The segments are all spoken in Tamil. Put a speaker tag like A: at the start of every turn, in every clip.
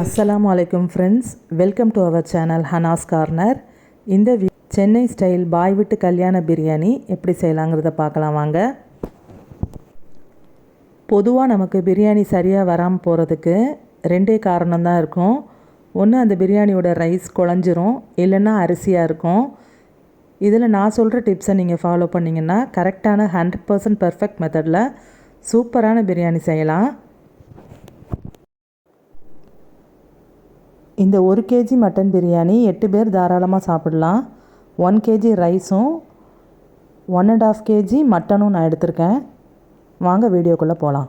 A: அஸ்லாம் வலைக்கம் friends welcome to our channel Hana's corner இந்த வி- சென்னை ஸ்டைல் பாய் விட்டு கல்யாண பிரியாணி எப்படி செய்யலாங்கிறத பார்க்கலாம் வாங்க பொதுவாக நமக்கு பிரியாணி சரியாக வராமல் போகிறதுக்கு ரெண்டே காரணம் தான் இருக்கும் ஒன்று அந்த பிரியாணியோட ரைஸ் குழஞ்சிரும் இல்லைன்னா அரிசியாக இருக்கும் இதில் நான் சொல்கிற டிப்ஸை நீங்கள் ஃபாலோ பண்ணிங்கன்னா கரெக்டான ஹண்ட்ரட் பர்சன்ட் பர்ஃபெக்ட் மெத்தடில் சூப்பரான பிரியாணி செய்யலாம் இந்த ஒரு கேஜி மட்டன் பிரியாணி எட்டு பேர் தாராளமாக சாப்பிடலாம். ஒன் கேஜி ரைஸும் ஒன் அண்ட் ஆஃப் கேஜி மட்டனும் நான் எடுத்திருக்கேன். வாங்க வீடியோக்குள்ளே போகலாம்.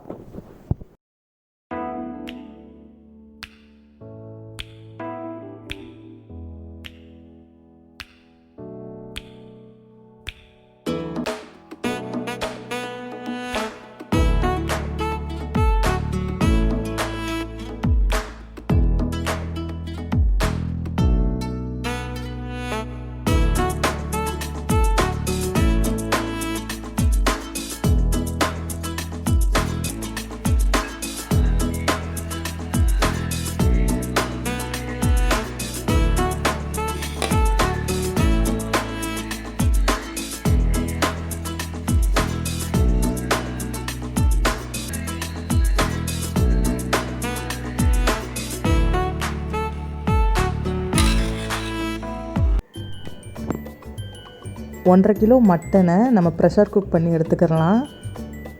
A: ஒன்றரை கிலோ மட்டனை நம்ம ப்ரெஷர் குக் பண்ணி எடுத்துக்கிறலாம்.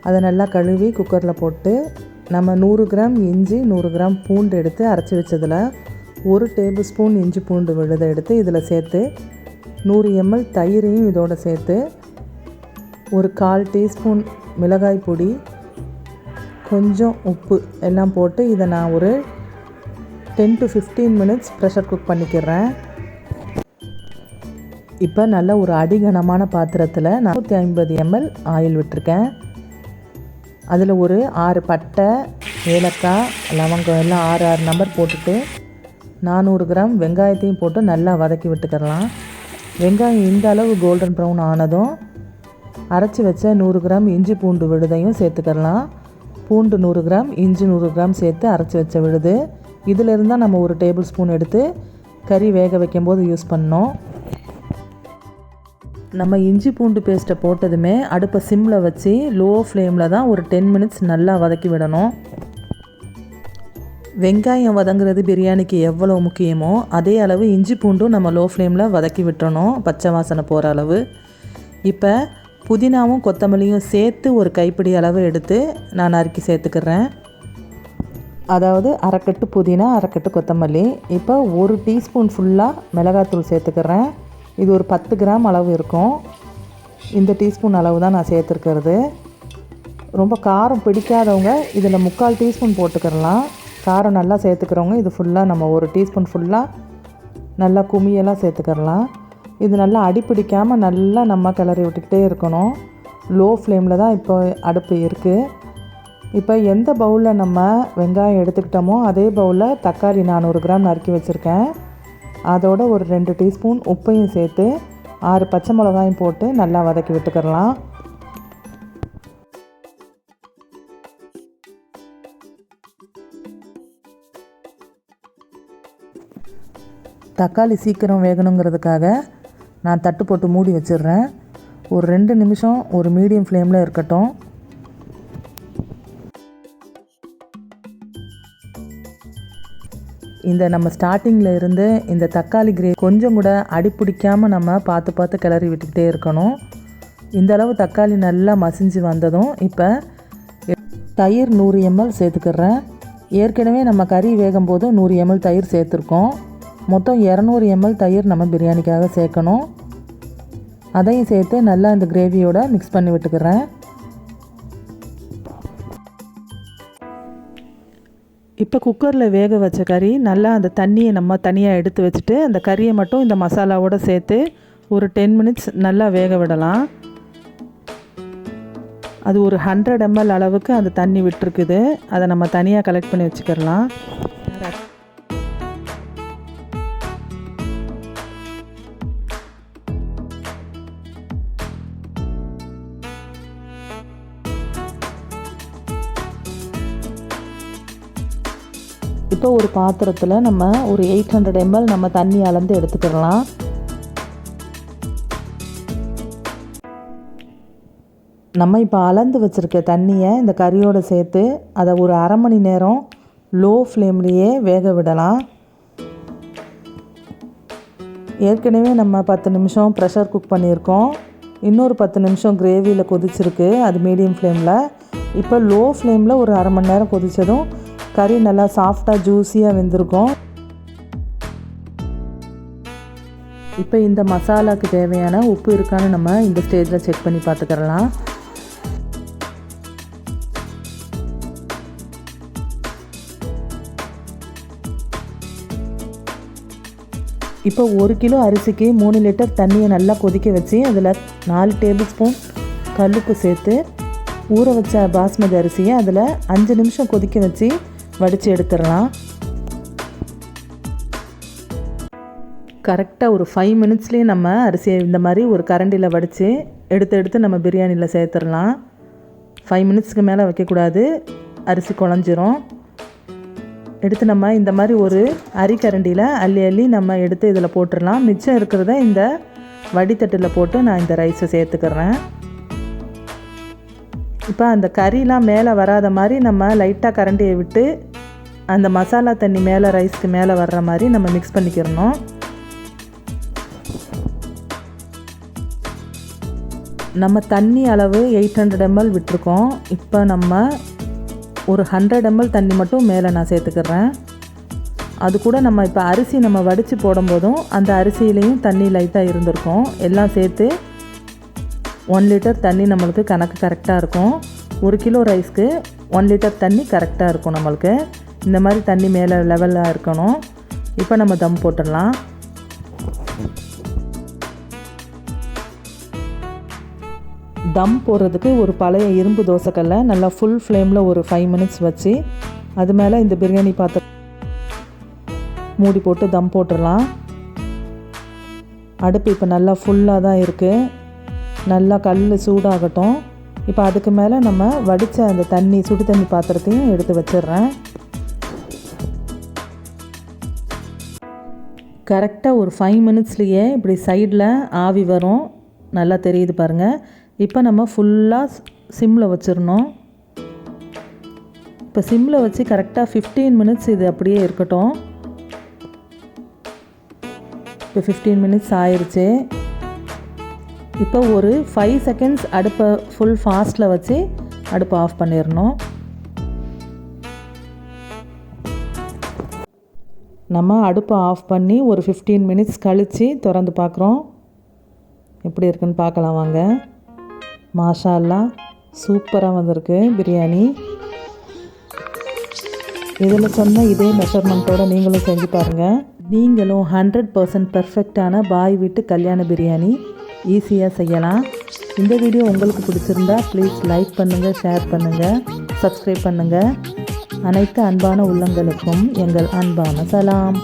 A: அதை நல்லா கழுவி குக்கரில் போட்டு நம்ம நூறு கிராம் இஞ்சி நூறு கிராம் பூண்டு எடுத்து அரைச்சி வச்சதில் ஒரு டேபிள் ஸ்பூன் இஞ்சி பூண்டு விழுதை எடுத்து இதில் சேர்த்து நூறு எம்எல் தயிரையும் இதோடு சேர்த்து ஒரு கால் டீஸ்பூன் மிளகாய் பொடி கொஞ்சம் உப்பு எல்லாம் போட்டு இதை நான் ஒரு ten to fifteen minutes pressure cook பண்ணிக்கிறேன். இப்போ நல்ல ஒரு அடிகனமான பாத்திரத்தில் நானூற்றி ஐம்பது எம்எல் ஆயில் விட்டிருக்கேன். அதில் ஒரு ஆறு பட்டை ஏலக்காய் லவங்கம் எல்லாம் ஆறு ஆறு நம்பர் போட்டுட்டு நானூறு கிராம் வெங்காயத்தையும் போட்டு நல்லா வதக்கி விட்டுக்கிறலாம் வெங்காயம் இந்த அளவு கோல்டன் ப்ரௌன் ஆனதும் அரைச்சி வச்ச நூறு கிராம் இஞ்சி பூண்டு விழுதையும் சேர்த்துக்கிறலாம் பூண்டு நூறு கிராம் இஞ்சி நூறு கிராம் சேர்த்து அரைச்சி வச்ச விழுது. இதில் இருந்தால் நம்ம ஒரு டேபிள் ஸ்பூன் எடுத்து கறி வேக வைக்கும்போது யூஸ் பண்ணோம் நம்ம இஞ்சி பூண்டு பேஸ்ட்டை போட்டதுமே அடுப்பை சிம்மில் வச்சு லோ ஃப்ளேமில் தான் ஒரு டென் மினிட்ஸ் நல்லா வதக்கி விடணும். வெங்காயம் வதங்குறது பிரியாணிக்கு எவ்வளோ முக்கியமோ அதே அளவு இஞ்சி பூண்டும் நம்ம லோ ஃப்ளேமில் வதக்கி விட்டுறணும் பச்சை வாசனை போகிற அளவு. இப்போ புதினாவும் கொத்தமல்லியும் சேர்த்து ஒரு கைப்பிடி அளவு எடுத்து நான் நறுக்கி சேர்த்துக்கிறேன். அதாவது அரைக்கட்டு புதினா அரைக்கட்டு கொத்தமல்லி. இப்போ ஒரு டீஸ்பூன் ஃபுல்லாக மிளகாத்தூள் சேர்த்துக்கிறேன். இது ஒரு பத்து கிராம் அளவு இருக்கும். இந்த டீஸ்பூன் அளவு தான் நான் சேர்த்துருக்கிறது. ரொம்ப காரம் பிடிக்காதவங்க இதில் முக்கால் டீஸ்பூன் போட்டுக்கிறலாம் காரம் நல்லா சேர்த்துக்கிறவங்க இது ஃபுல்லாக நம்ம ஒரு டீஸ்பூன் ஃபுல்லாக நல்லா குமியெல்லாம் சேர்த்துக்கிறலாம் இது நல்லா அடிப்பிடிக்காமல் நல்லா நம்ம கிளறி விட்டுக்கிட்டே இருக்கணும். லோ ஃப்ளேமில் தான் இப்போ அடுப்பு இருக்குது இப்போ எந்த பவுலில் நம்ம வெங்காயம் எடுத்துக்கிட்டோமோ அதே பவுலில் தக்காளி நானூறு கிராம் நறுக்கி வச்சுருக்கேன். அதோட ஒரு ரெண்டு டீஸ்பூன் உப்பையும் சேர்த்து ஆறு பச்சை மிளகாயும் போட்டு நல்லா வதக்கி விட்டுக்கிறலாம். தக்காளி சீக்கிரம் வேகணுங்கிறதுக்காக நான் தட்டு போட்டு மூடி வச்சிடுறேன். ஒரு ரெண்டு நிமிஷம் ஒரு மீடியம் ஃப்ளேமில் இருக்கட்டும். இந்த நம்ம ஸ்டார்டிங்கில் இருந்து இந்த தக்காளி கிரே கொஞ்சம் கூட அடிப்பிடிக்காமல் நம்ம பார்த்து பார்த்து கிளறி விட்டுக்கிட்டே இருக்கணும். இந்த அளவு தக்காளி நல்லா மசிஞ்சு வந்ததும் இப்போ தயிர் நூறு எம்எல் சேர்த்துக்கிறேன். ஏற்கனவே நம்ம கறி வேகும் போது நூறு எம்எல் தயிர் சேர்த்துருக்கோம். மொத்தம் இரநூறு எம்எல் தயிர் நம்ம பிரியாணிக்காக சேர்க்கணும். அதையும் சேர்த்து நல்லா இந்த கிரேவியோட மிக்ஸ் பண்ணி விட்டுக்கிறேன். இப்போ குக்கரில் வேக வச்ச கறி நல்லா அந்த தண்ணியை நம்ம தனியாக எடுத்து வச்சுட்டு அந்த கறியை மட்டும் இந்த மசாலாவோடு சேர்த்து ஒரு டென் மினிட்ஸ் நல்லா வேக விடலாம். அது ஒரு ஹண்ட்ரட் எம்எல் அளவுக்கு அந்த தண்ணி விட்டுருக்குது. அதை நம்ம தனியாக கலெக்ட் பண்ணி வச்சுக்கிறலாம். இப்போ ஒரு பாத்திரத்தில் நம்ம ஒரு எயிட் ஹண்ட்ரட் எம்எல் நம்ம தண்ணி அளந்து எடுத்துக்கிடலாம். நம்ம இப்போ அளந்து வச்சுருக்க தண்ணியை இந்த கறியோடு சேர்த்து அதை ஒரு அரை மணி நேரம் லோ ஃப்ளேம்லேயே வேக விடலாம். ஏற்கனவே நம்ம பத்து நிமிஷம் ப்ரெஷர் குக் பண்ணியிருக்கோம். இன்னொரு பத்து நிமிஷம் கிரேவியில் கொதிச்சிருக்கு அது மீடியம் ஃப்ளேமில் இப்போ லோ ஃப்ளேமில் ஒரு அரை மணி நேரம் கொதித்ததும் கறி நல்லா சாஃப்டாக ஜூஸியாக வெந்திருக்கும். இப்போ இந்த மசாலாவுக்கு தேவையான உப்பு இருக்கான்னு நம்ம இந்த ஸ்டேஜில் செக் பண்ணி பார்த்துக்கிறலாம். இப்போ ஒரு கிலோ அரிசிக்கு மூணு லிட்டர் தண்ணியை நல்லா கொதிக்க வச்சு அதில் நாலு டேபிள் ஸ்பூன் கல்லுப்பு சேர்த்து ஊற வச்ச பாஸ்மதி அரிசியை அதில் அஞ்சு நிமிஷம் கொதிக்க வச்சு வடித்து எடுத்துடலாம். கரெக்டாக ஒரு ஃபைவ் மினிட்ஸ்லேயே நம்ம அரிசியை இந்த மாதிரி ஒரு கரண்டியில் வடித்து எடுத்து எடுத்து நம்ம பிரியாணியில் சேர்த்துடலாம். ஃபைவ் மினிட்ஸ்க்கு மேலே வைக்கக்கூடாது. அரிசி குழஞ்சிரும். எடுத்து நம்ம இந்த மாதிரி ஒரு அரிக்கரண்டியில் அள்ளி அள்ளி நம்ம எடுத்து இதில் போட்டுடலாம். மிச்சம் இருக்கிறத இந்த வடித்தட்டில் போட்டு நான் இந்த ரைஸை சேர்த்துக்கிறேன். இப்போ அந்த கறிலாம் மேலே வராத மாதிரி நம்ம லைட்டாக கரண்டியை விட்டு அந்த மசாலா தண்ணி மேலே ரைஸ்க்கு மேலே வர்ற மாதிரி நம்ம மிக்ஸ் பண்ணிக்கிறணும். நம்ம தண்ணி அளவு எயிட் ஹண்ட்ரட் எம்எல் விட்டுருக்கோம். இப்போ நம்ம ஒரு ஹண்ட்ரட் எம்எல் தண்ணி மட்டும் மேலே நான் சேர்த்துக்கிறேன். அது கூட நம்ம இப்போ அரிசி நம்ம வடித்து போடும்போதும் அந்த அரிசியிலையும் தண்ணி லைட்டாக இருந்திருக்கும். எல்லாம் சேர்த்து ஒன் லிட்டர் தண்ணி நம்மளுக்கு கணக்கு கரெக்டாக இருக்கும். ஒரு கிலோ ரைஸ்க்கு ஒன் லிட்டர் தண்ணி கரெக்டாக இருக்கும் நம்மளுக்கு. இந்த மாதிரி தண்ணி மேலே லெவலாக இருக்கணும். இப்போ நம்ம தம் போட்டுடலாம். தம் போடுறதுக்கு ஒரு பழைய இரும்பு தோசைக்கல்லை நல்லா ஃபுல் ஃப்ளேமில் ஒரு ஃபைவ் மினிட்ஸ் வச்சு அது மேலே இந்த பிரியாணி பாத்திரம் மூடி போட்டு தம் போட்டுடலாம். அடுப்பு இப்போ நல்லா ஃபுல்லாக தான் இருக்குது நல்லா கல் சூடாகட்டும். இப்போ அதுக்கு மேலே நம்ம வடித்த அந்த தண்ணி சுடு தண்ணி பாத்திரத்தையும் எடுத்து வச்சிடுறேன். கரெக்டாக ஒரு ஃபைவ் மினிட்ஸ்லேயே இப்படி சைடில் ஆவி வரும். நல்லா தெரியுது பாருங்கள் இப்போ நம்ம ஃபுல்லாக சிம்மில் வச்சிடணும். இப்போ சிம்மில் வச்சு கரெக்டாக ஃபிஃப்டீன் மினிட்ஸ் இது அப்படியே இருக்கட்டும். இப்போ ஃபிஃப்டீன் மினிட்ஸ் ஆயிடுச்சு இப்போ ஒரு ஃபைவ் செகண்ட்ஸ் அடுப்பை ஃபுல் ஃபாஸ்ட்டில் வச்சு அடுப்பை ஆஃப் பண்ணிடணும். நம்ம அடுப்பை ஆஃப் பண்ணி ஒரு ஃபிஃப்டீன் மினிட்ஸ் கழித்து திறந்து பார்க்குறோம். எப்படி இருக்குன்னு பார்க்கலாம் வாங்க. மாஷா சூப்பராக வந்திருக்கு பிரியாணி. இதில் சொன்ன இதே மெஷர்மெண்ட்டோடு நீங்களும் செஞ்சு பாருங்கள் நீங்களும் ஹண்ட்ரட் பர்சன்ட் பர்ஃபெக்டான பாய் வீட்டு கல்யாண பிரியாணி. ஈஸியாக செய்யலாம். இந்த வீடியோ உங்களுக்கு பிடிச்சிருந்தா ப்ளீஸ் லைக் பண்ணுங்கள் ஷேர் பண்ணுங்கள் சப்ஸ்கிரைப் பண்ணுங்கள் அனைத்து அன்பான உள்ளங்களுக்கும் எங்கள் அன்பான சலாம்.